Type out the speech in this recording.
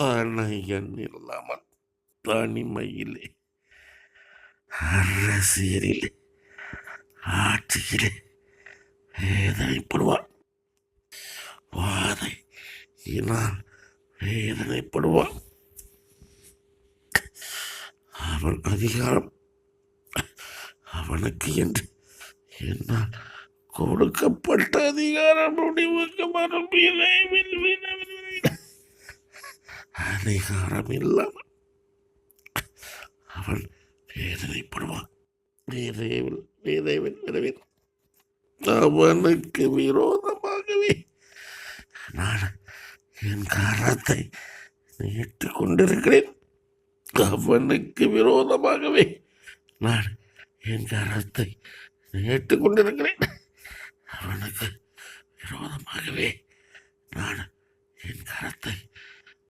தனையன் இல்லாமல் தனிமையிலே அரசியலிலே ஆட்சியிலே வேதனைப்படுவான். வாதை இனால் வேதனைப்படுவான். அவன் அதிகாரம் அவனுக்கு என்று என்னால் கொடுக்கப்பட்ட அதிகாரம் முடிவுக்கு வரும் விரைவில் அதிகாரம் இல்லாமல் அவன் வேதனைப்படுவான் விரைவில் விரைவில் விரைவில் அவனுக்கு விரோதமாகவே நான் என் காரணத்தை நீட்டு கொண்டிருக்கிறேன். அவனுக்கு விரோதமாகவே நான் என் காரணத்தை நீட்டு கொண்டிருக்கிறேன். அவனுக்கு விரோதமாகவே